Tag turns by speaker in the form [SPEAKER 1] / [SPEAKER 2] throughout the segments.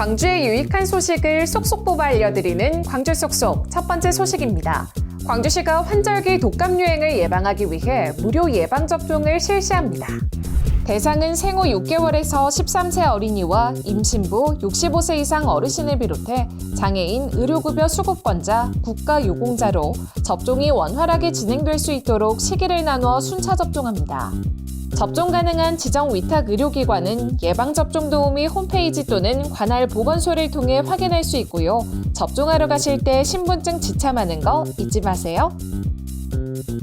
[SPEAKER 1] 광주의 유익한 소식을 쏙쏙 뽑아 알려드리는 광주 쏙쏙 첫 번째 소식입니다. 광주시가 환절기 독감 유행을 예방하기 위해 무료 예방 접종을 실시합니다. 대상은 생후 6개월에서 13세 어린이와 임신부 65세 이상 어르신을 비롯해 장애인, 의료급여 수급권자, 국가유공자로 접종이 원활하게 진행될 수 있도록 시기를 나누어 순차 접종합니다. 접종 가능한 지정 위탁 의료기관은 예방접종 도우미 홈페이지 또는 관할 보건소를 통해 확인할 수 있고요. 접종하러 가실 때 신분증 지참하는 거 잊지 마세요.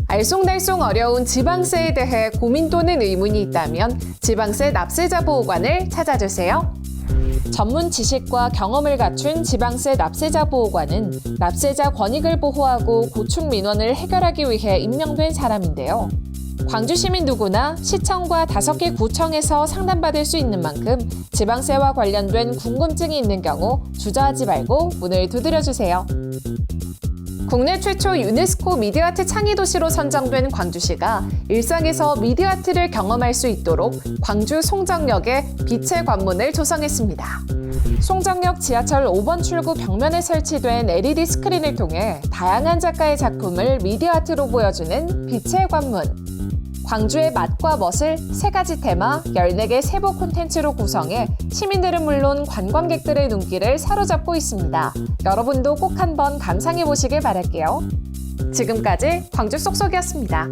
[SPEAKER 1] 알쏭달쏭 어려운 지방세에 대해 고민 또는 의문이 있다면 지방세 납세자 보호관을 찾아주세요. 전문 지식과 경험을 갖춘 지방세 납세자 보호관은 납세자 권익을 보호하고 고충 민원을 해결하기 위해 임명된 사람인데요. 광주 시민 누구나 시청과 다섯 개 구청에서 상담받을 수 있는 만큼 지방세와 관련된 궁금증이 있는 경우 주저하지 말고 문을 두드려 주세요. 국내 최초 유네스코 미디어아트 창의 도시로 선정된 광주시가 일상에서 미디어아트를 경험할 수 있도록 광주 송정역에 빛의 관문을 조성했습니다. 송정역 지하철 5번 출구 벽면에 설치된 LED 스크린을 통해 다양한 작가의 작품을 미디어아트로 보여주는 빛의 관문. 광주의 맛과 멋을 세 가지 테마 14개 세부 콘텐츠로 구성해 시민들은 물론 관광객들의 눈길을 사로잡고 있습니다. 여러분도 꼭 한번 감상해 보시길 바랄게요. 지금까지 광주 쏙쏙이었습니다.